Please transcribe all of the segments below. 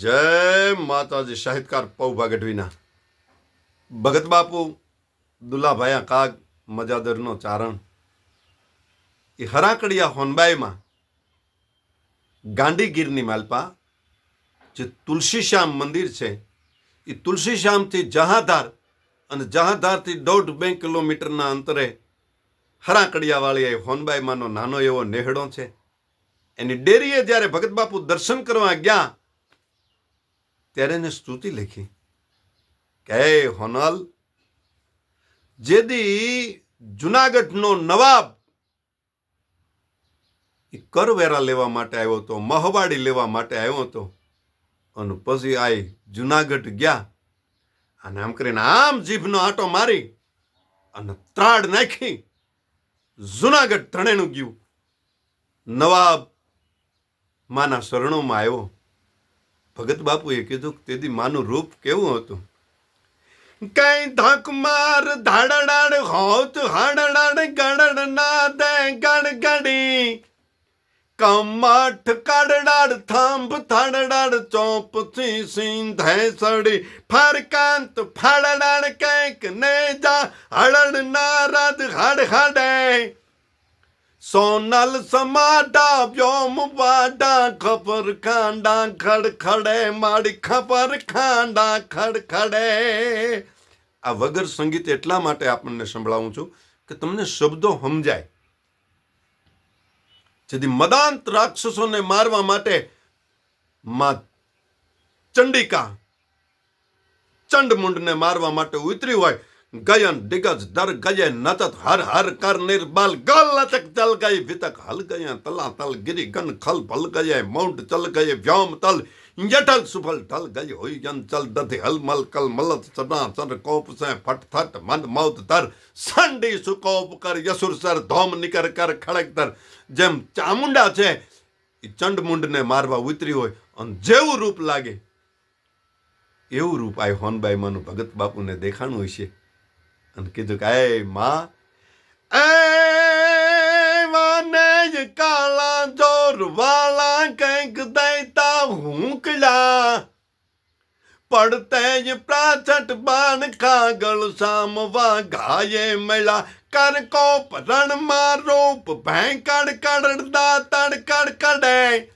જય માતાજી, સાહિત્યકાર પૌભા ગઢવીના ભગત બાપુ, દુલાભાયા કાગ, મજાદરનો ચારણ. એ હરાકડિયા હોનબાઈમાં ગાંધીગીરની માલપા, જે તુલસીશ્યામ મંદિર છે, એ તુલસીશ્યામથી જહાધાર અને જહાધારથી દોઢ બે કિલોમીટરના અંતરે હરાકડિયાવાળી એ હોનબાઈમાંનો નાનો એવો નેહડો છે. એની ડેરીએ જ્યારે ભગત બાપુ દર્શન કરવા ગયા ત્યારે એને સ્તુતિ લખી. કે હોનલ જેદી જુનાગઢનો નવાબ એ કરવેરા લેવા માટે આવ્યો હતો, મહવાડી લેવા માટે આવ્યો હતો, અને પછી આ જુનાગઢ ગયા અને આમ કરીને આમ જીભનો આંટો મારી અને ત્રાડ નાખી. જુનાગઢ ત્રણેનું ગયું. નવાબ માના શરણોમાં આવ્યો. ભગત બાપુએ કીધું તેથી માનું રૂપ કેવું હતું? કઈ ધક માર ધાડડાડ હોત હાડડાડ ગડડ ના દે ગડગડી કમઠ કાડડાડ થાંભ થાડડાડ ચોપથી સિંધે સડી. ફરકાંત ફાડડાડ કંઈક ને જા હળડ ના રાદ હાડ હાડે. સોનલ સમાડા વ્યોમ વાડા ખબર ખાંડા ખડખડે માડી ખબર ખાંડા ખડખડે. આ વગર સંગીત એટલા માટે આપણને સંભળાવું છું કે તમને શબ્દો સમજાય. જેથી મદાંત રાક્ષસોને મારવા માટે માં ચંડિકા ચંડમુંડને મારવા માટે ઉતરી હોય ગયન દિગજ દર ગયે નતત હર હર કર નિર્બલ ગલ લચક ચલ ગઈ વિતક હલ ગયા તલા તલ ગિરી ગન ખલ ભલ ગયે મૌંડ ચલ ગયે વ્યોમ તલ જટલ સુફલ ઢલ ગઈ હોય જન ચલ દધી હલ મલ કલ મલત ચના ચર કોપ સે ફટ ફટ મન મૌત તર સંડી સુકોપ કર યસુર સર ધોમ નિકર કર ખડક તર જેમ ચામુંડા છે એ ચંડમુંડને મારવા ઉતરી હોય અને જેવું રૂપ લાગે એવું રૂપ આ હોનબાઈ માનું ભગત બાપુને દેખાણું હશે અને કીધું કે, એ માં, એ માને કાલા જોર વાળા કંઈક દેતા હુંકલા. પડતે જ પ્રાચટ બાણ કાગળ સામવા ઘાયે મેલા કર કોપ રણમાં રૂપ ભેંકડ કડડા તડકડ કડે.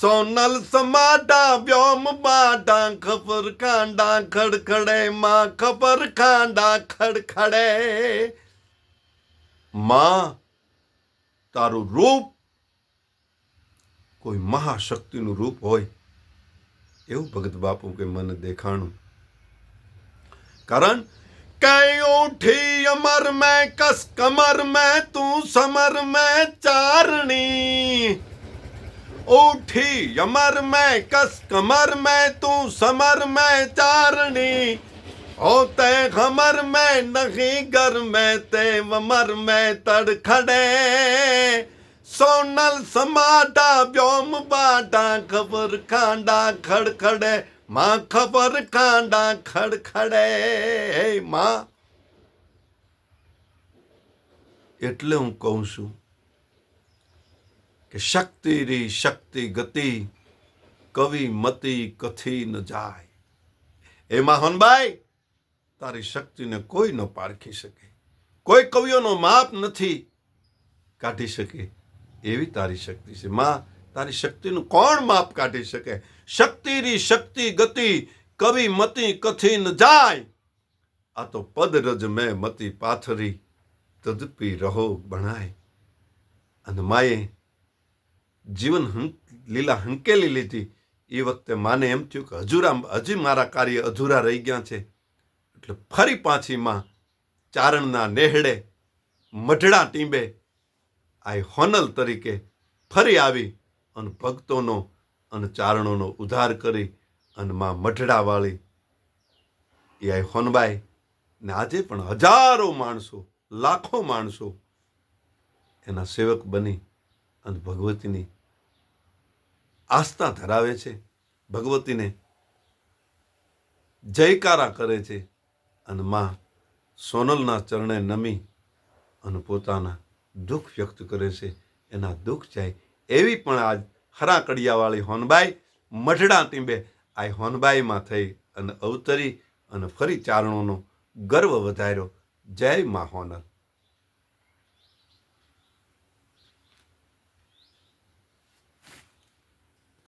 સોનલ સમાડા વ્યોમ બાડા, ખબર કાંડા, ખડખડે માં, ખબર કાંડા ખડખડે. માં, તારું રૂપ કોઈ મહાશક્તિનું રૂપ હોય. એવું ભગત બાપુ કે મને દેખાણું. કારણ કઈ ઉઠી અમર મેં કસ કમર મેં, તું સમર મેં ચારણી. ਉਠੀ ਅਮਰ ਮੈਂ ਕਸ ਕਮਰ ਮੈਂ ਤੂੰ ਸਮਰ ਮੈਂ ਚਾਰਣੀ ਓ ਤੈ ਖਮਰ ਮੈਂ ਨਹੀਂ ਗਰ ਮੈਂ ਤੇ ਵਮਰ ਮੈਂ ਤੜ ਖੜੇ ਸੋਨਲ ਸਮਾਡਾ ਬਿਓਮ ਬਾਡਾ ਖਬਰ ਖਾਂਡਾ ਖੜਖੜੇ ਮਾਂ ਖਬਰ ਖਾਂਡਾ ਖੜਖੜੇ ਮਾਂ એટલે હું કહું છું કે શક્તિ રી શક્તિ ગતિ, કવિ મતિ કથી ન જાય. એ માહનભાઈ, તારી શક્તિને કોઈ ન પારખી શકે. કોઈ કવિઓનો માપ નથી કાઢી શકે. એવી તારી શક્તિ છે. માં, તારી શક્તિનું કોણ માપ કાઢી શકે? શક્તિ રી શક્તિ ગતિ, કવિ મતિ કથી ન જાય. આ તો પદ રજ મેં મતિ પાથરી, તદપી રહો ભણાય અને માએ જીવન હં, લીલા હંકેલી લીધી. એ વખતે માને એમ થયું કે હજુરા હજી મારા કાર્ય અધૂરા રહી ગયા છે. એટલે ફરી પાછી માં ચારણના નેહડે મઢડા ટીંબે આ હોનલ તરીકે ફરી આવી અને ભક્તોનો અને ચારણોનો ઉદ્ધાર કરી અને માં મઢડાવાળી એ આ હોનબાઈ ને આજે પણ હજારો માણસો, લાખો માણસો એના સેવક બની અને ભગવતીની આસ્થા ધરાવે છે. ભગવતીને જયકારા કરે છે અને માં સોનલના ચરણે નમી અને પોતાના દુઃખ વ્યક્ત કરે છે. એના દુઃખ જાય એવી પણ આજ હરા કડિયાવાળી હોનબાઈ મઢડા ટીંબે આ હોનબાઈમાં થઈ અને અવતરી અને ફરી ચારણોનો ગર્વ વધાર્યો. જય મા હોનર